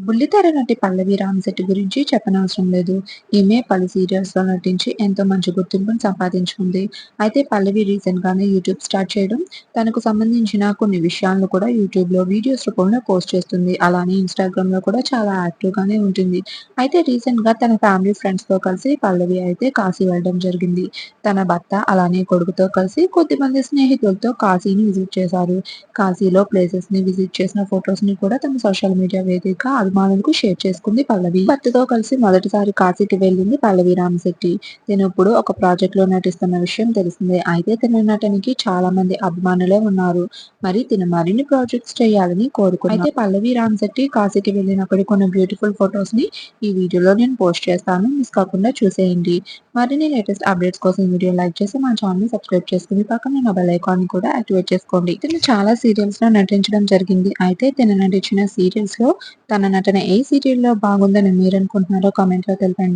బుల్లితెర నటి పల్లవి రామశెట్టి గురించి చెప్పనవసరం లేదు. ఈమె పలు సీరియల్స్‌లో నటించి ఎంతో మంచి గుర్తింపును సంపాదించుకుంది. అయితే పల్లవి రీసెంట్‌గానే యూట్యూబ్ స్టార్ట్ చేయడం, తనకు సంబంధించిన కొన్ని విషయాలను కూడా యూట్యూబ్‌లో వీడియోస్ రూపంలో పోస్ట్ చేస్తుంది. అలానే ఇన్‌స్టాగ్రామ్‌లో కూడా చాలా యాక్టివ్‌గానే ఉంటుంది. అయితే రీసెంట్‌గా తన ఫ్యామిలీ, ఫ్రెండ్స్‌తో కలిసి పల్లవి అయితే కాశీ వెళ్ళడం జరిగింది. తన భర్త అలానే కొడుకుతో కలిసి కొద్దిమంది స్నేహితులతో కాశీని విజిట్ చేశారు. కాశీలో ప్లేసెస్‌ని విజిట్ చేసిన ఫొటోస్ని కూడా తన సోషల్ మీడియా వేదిక అభిమానులకు షేర్ చేసుకుంది పల్లవి. భర్తతో కలిసి మొదటిసారి కాశీకి వెళ్ళింది పల్లవి రామశెట్టి. తినిప్పుడు ఒక ప్రాజెక్ట్లో నటిస్తున్న విషయం తెలిసిందే. అయితే తన నటనికి చాలా మంది అభిమానులే ఉన్నారు. మరి తిన మరిన్ని ప్రాజెక్ట్స్ చేయాలని కోరుకున్నారు. అయితే పల్లవి రామశెట్టి కాశీకి వెళ్ళినప్పుడు కొన్ని బ్యూటిఫుల్ ఫోటోస్‌ని ఈ వీడియోలో నేను పోస్ట్ చేస్తాను. మిస్ కాకుండా చూసేయండి. మరిన్ని లేటెస్ట్ అప్డేట్స్ కోసం వీడియో లైక్ చేసి మా ఛానల్‌ని సబ్స్క్రైబ్ చేసుకుని పక్కన ఉన్న బెల్ ఐకాన్‌ని కూడా యాక్టివేట్ చేసుకోండి. ఇతను చాలా సీరియల్స్‌లో నటించడం జరిగింది. అయితే తిన నటించిన సీరియల్స్‌లో తన నటన ఏ సీరియల్‌లో బాగుందని మీరు అనుకుంటున్నారో కామెంట్ కామెంట్‌లో తెలిపండి